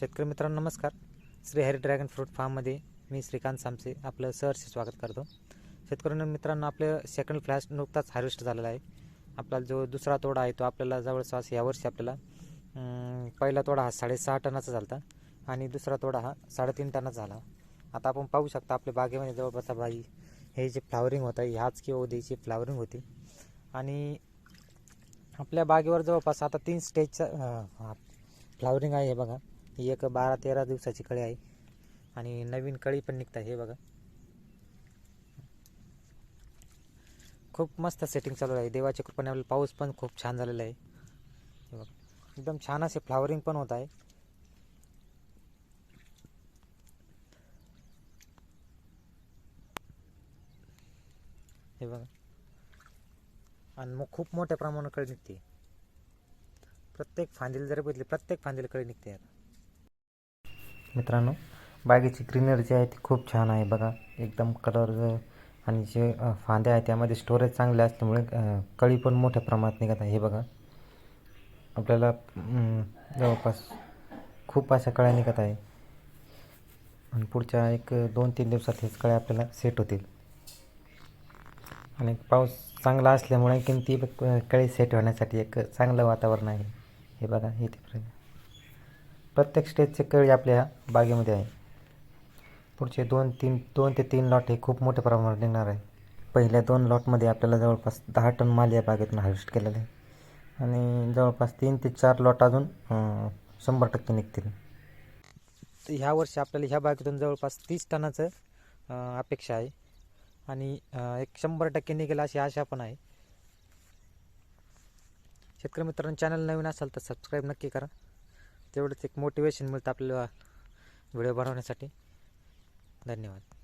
शेतकरी मित्रांनो नमस्कार. श्री हरी ड्रॅगन फ्रूट फार्ममध्ये मी श्रीकांत सामसे आपलं सहर्ष स्वागत करतो. शेतकरी मित्रांनो आपलं सेकंड फ्लॅश नुकताच हार्वेस्ट झालेला आहे. आपला जो दुसरा तोडा आहे तो आपल्याला जवळपास यावर्षी आपल्याला पहिला तोडा हा साडेसहा टनाचा झाला होता आणि दुसरा तोडा हा साडेतीन टनाचा झाला. आता आपण पाहू शकता आपल्या बागेमध्ये जवळपास बाई हे जे फ्लावरिंग होतं ह्याच किंवा उद्याची फ्लावरिंग होती. आणि आपल्या बागेवर जवळपास आता तीन स्टेजचा फ्लावरिंग आहे हे बघा. ही एक बारा तेरा दिवसाची कळी आहे. आणि नवीन कळी पण निघत आहे हे बघा. खूप मस्त सेटिंग चालू आहे. देवाच्या कृपेने आपल्याला पाऊस पण खूप छान झालेला आहे. हे बघा. एकदम छान असे फ्लावरिंग पण होत आहे. हे बघा. आणि मग खूप मोठ्या प्रमाणात कळी निघते. प्रत्येक फांदीला जर बघितली प्रत्येक फांदीला कळी निघते आता. मित्रांनो बागेची ग्रीनरी जी आहे ती खूप छान आहे बघा. एकदम कलर आणि जे फांद्या आहेत त्यामध्ये स्टोरेज चांगले असल्यामुळे कळी पण मोठ्या प्रमाणात निघत आहे. हे बघा. आपल्याला जवळपास खूप अशा कळ्या निघत आहे. आणि पुढच्या एक दोन तीन दिवसात हेच कळ्या आपल्याला सेट होतील. आणि पाऊस चांगला असल्यामुळे किंमती ती कळी सेट होण्यासाठी एक चांगलं वातावरण आहे. हे बघा हे ते प्रत्येक स्टेजचे कळी आपल्या ह्या बागेमध्ये आहे. पुढचे दोन तीन दोन ते तीन लॉट हे खूप मोठ्या प्रमाणात निघणार आहे. पहिल्या दोन लॉटमध्ये आपल्याला जवळपास दहा टन माल या बागेतून हार्वेस्ट केलेला आहे. आणि जवळपास तीन ते चार लॉट अजून शंभर टक्के निघतील. तर ह्या वर्षी आपल्याला ह्या बागेतून जवळपास तीस टनाचं अपेक्षा आहे. आणि एक शंभर टक्के निघेल अशी आशा पण आहे. शेतकरी मित्रांनो चॅनल नवीन असाल तर सबस्क्राईब नक्की करा. तेवढंच एक मोटिवेशन मिळतं आपल्याला व्हिडिओ बनवण्यासाठी. धन्यवाद.